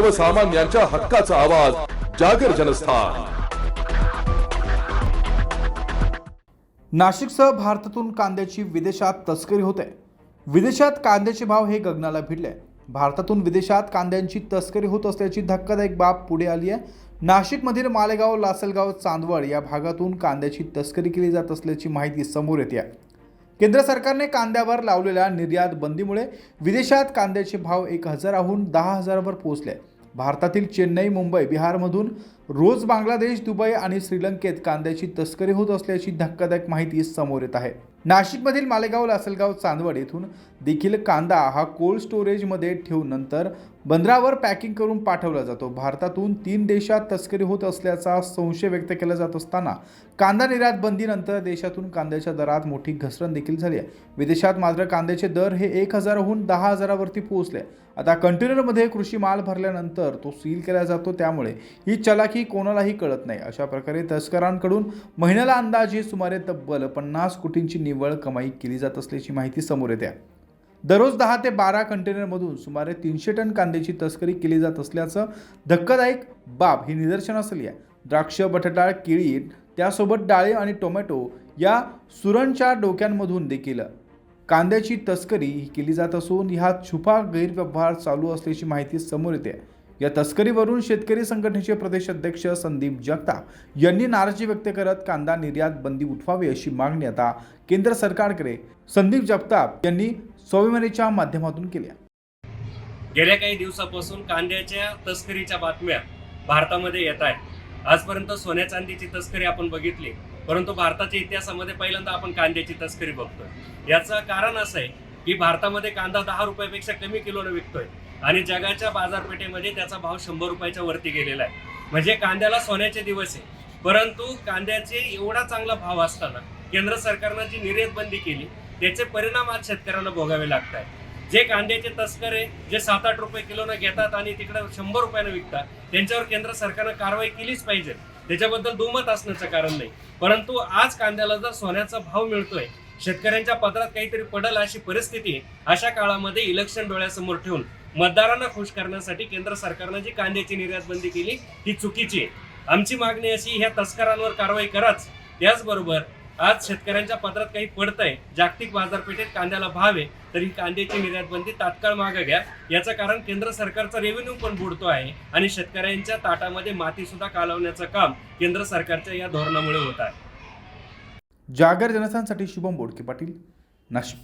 सर्वसामान्यांच्या हक्काचा आवाज जागर जनस्थान. नाशिकसह भारतातून कांद्याची विदेशात तस्करी होते. विदेशात कांद्याचे भाव हे गगनाला भिडले. भारतातून विदेशात कांद्यांची तस्करी होत असल्याची धक्कादायक बाब पुढे आली आहे. नाशिकमधील मालेगाव लासलगाव चांदवड या भागातून कांद्याची तस्करी केली जात असल्याची माहिती समोर येते आहे. केंद्र सरकारने कांद्यावर लावलेल्या निर्यात बंदीमुळे विदेशात कांद्याचे भाव एक हजाराहून दहा हजारावर पोहोचले. भारतातील चेन्नई मुंबई बिहारमधून रोज बांगलादेश दुबई आणि श्रीलंकेत कांद्याची तस्करी होत असल्याची धक्कादायक माहिती समोर येत आहे. नाशिकमधील मालेगाव लासलगाव चांदवड येथून देखील कांदा हा कोल्ड स्टोरेजमध्ये ठेवून नंतर बंदरावर पॅकिंग करून पाठवला जातो. भारतातून तीन देशात तस्करी होत असल्याचा संशय व्यक्त केला जात असताना कांदा निर्यात बंदीनंतर देशातून कांद्याच्या दरात मोठी घसरण देखील झाली आहे. विदेशात मात्र कांद्याचे दर हे एक हजाराहून दहा हजारावरती पोहोचले आता कंटेनरमध्ये कृषी माल भरल्यानंतर तो सील केला जातो त्यामुळे ही चलाखी चलाकी कोणालाही कळत नाही. अशा प्रकारे तस्करांकडून महिन्याला अंदाजे सुमारे तब्बल पन्नास कोटींची निव्वळ कमाई केली जात असल्याची माहिती समोर येते. दररोज दहा ते बारा कंटेनरमधून सुमारे तीनशे टन कांद्याची तस्करी केली जात असल्याचं धक्कादायक बाब ही निदर्शनास आली आहे. द्राक्ष बटाटा केळी त्यासोबत डाळे आणि टोमॅटो या सुरणच्या डोक्यांमधून देखील कांद्याची तस्करी ही केली जात असून ह्या छुपा गैरव्यवहार चालू असल्याची माहिती समोर येते. या तस्करीवरून शेतकरी संघटनेचे प्रदेश अध्यक्ष संदीप जगताप यांनी नाराजी व्यक्त करत कांदा निर्यात बंदी उठवावी अशी मागणी आता केंद्र सरकारकडे संदीप जगताप यांनी स्वाभिमानीच्या माध्यमातून केल्या गेल्या काही दिवसापासून कांद्याच्या तस्करीच्या बातम्या भारतामध्ये येत आहेत. आजपर्यंत सोन्या चांदीची तस्करी आपण बघितली परंतु भारताच्या इतिहासामध्ये पहिल्यांदा आपण कांद्याची तस्करी बघतोय. याचं कारण असं आहे की भारतामध्ये कांदा दहा रुपयापेक्षा कमी किलोनं विकतोय. आणि जगाच्या बाजारपेठेमध्ये त्याचा भाव शंभर रुपयाच्या वरती गेलेला आहे. म्हणजे कांद्याला सोन्याचे दिवस आहे. परंतु कांद्याचे एवढा चांगला भाव असताना केंद्र सरकारनं जी निर्यात बंदी केली त्याचे परिणाम आज शेतकऱ्यांना भोगावे लागत आहेत जे कांद्याचे तस्कर आहे जे सात आठ रुपये किलोनं घेतात आणि तिकडे शंभर रुपयानं विकतात त्यांच्यावर केंद्र सरकारनं कारवाई केलीच पाहिजे. त्याच्याबद्दल दुमत असण्याचं कारण नाही. परंतु आज कांद्याला जर सोन्याचा भाव मिळतोय शेतकऱ्यांच्या पदरात काहीतरी पडल अशी परिस्थिती अशा काळामध्ये इलेक्शन डोळ्यासमोर ठेवून मतदारांना खुश करण्यासाठी केंद्र सरकारनं जी कांद्याची निर्यात बंदी केली ती चुकीची आहे. आमची मागणी अशी ह्या तस्करांवर कारवाई कराच. त्याचबरोबर आज शेतकऱ्यांच्या पत्रात काही पडतंय जागतिक बाजारपेठेत कांद्याला भाव आहे तर ही कांद्याची निर्यात बंदी तात्काळ मागे घ्या. याचं कारण केंद्र सरकारचा रेव्हेन्यू पण बुडतो आहे आणि शेतकऱ्यांच्या ताटामध्ये माती सुद्धा कालवण्याचं काम केंद्र सरकारच्या या धोरणामुळे होत आहे. जागर जनस्थानसाठी शुभम बोडके पाटील नाशिक.